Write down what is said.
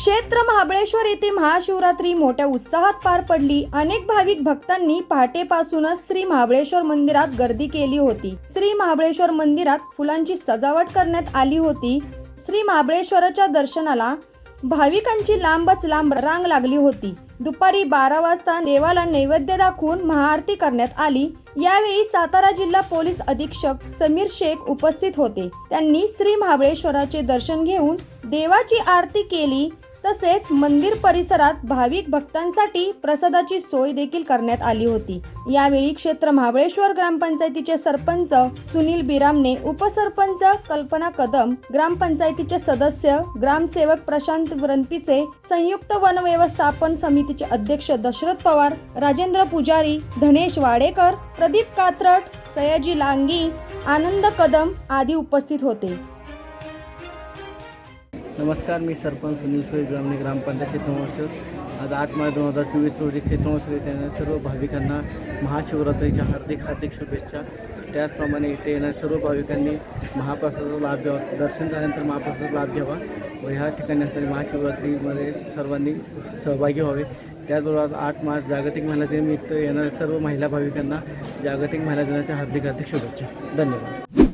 क्षेत्र महाबळेश्वर येथे महाशिवरात्री मोठ्या उत्साहात पार पडली. अनेक भाविक भक्तांनी पहाटेपासूनच श्री महाबळेश्वर मंदिरात गर्दी केली होती. श्री महाबळेश्वर मंदिरात फुलांची सजावट करण्यात आली होती. श्री महाबळेश्वराच्या दर्शनाला भाविकांची लांबच लांब रांग लागली होती. दुपारी बारा वाजता देवाला नैवेद्य दाखवून महाआरती करण्यात आली. यावेळी सातारा जिल्हा पोलीस अधीक्षक समीर शेख उपस्थित होते. त्यांनी श्री महाबळेश्वराचे दर्शन घेऊन देवाची आरती केली. तसेच मंदिर परिसरात भाविक भक्तांसाठी प्रसादाची सोय देखील करण्यात आली होती. यावेळी क्षेत्र महाबळेश्वर ग्रामपंचायतीचे सरपंच सुनील बिरामने उपसरपंच कल्पना कदम ग्रामपंचायतीचे सदस्य ग्रामसेवक प्रशांत रणपिसे संयुक्त वन व्यवस्थापन समितीचे अध्यक्ष दशरथ पवार राजेंद्र पुजारी धनेश वाडेकर प्रदीप कात्रट सयाजी लांगी आनंद कदम आदी उपस्थित होते. नमस्कार मी सरपंच सुनील सोय ग्रामीण ग्रामपंचायत क्षेत्रमहोत्सव आज आठ मार्च दोन हजार चोवीस रोजी क्षेत्रमहोत्सव येथे सर्व भाविकांना महाशिवरात्रीच्या हार्दिक हार्दिक शुभेच्छा. त्याचप्रमाणे इथे येणाऱ्या सर्व भाविकांनी महाप्रसादाचा लाभ घ्यावा. दर्शन झाल्यानंतर महाप्रसादाचा लाभ घ्यावा व ह्या ठिकाणी असणाऱ्या महाशिवरात्रीमध्ये सर्वांनी सहभागी व्हावे. त्याचबरोबर आज आठ मार्च जागतिक महिला दिनानिमित्त येणाऱ्या सर्व महिला भाविकांना जागतिक महिला दिनाच्या हार्दिक हार्दिक शुभेच्छा. धन्यवाद.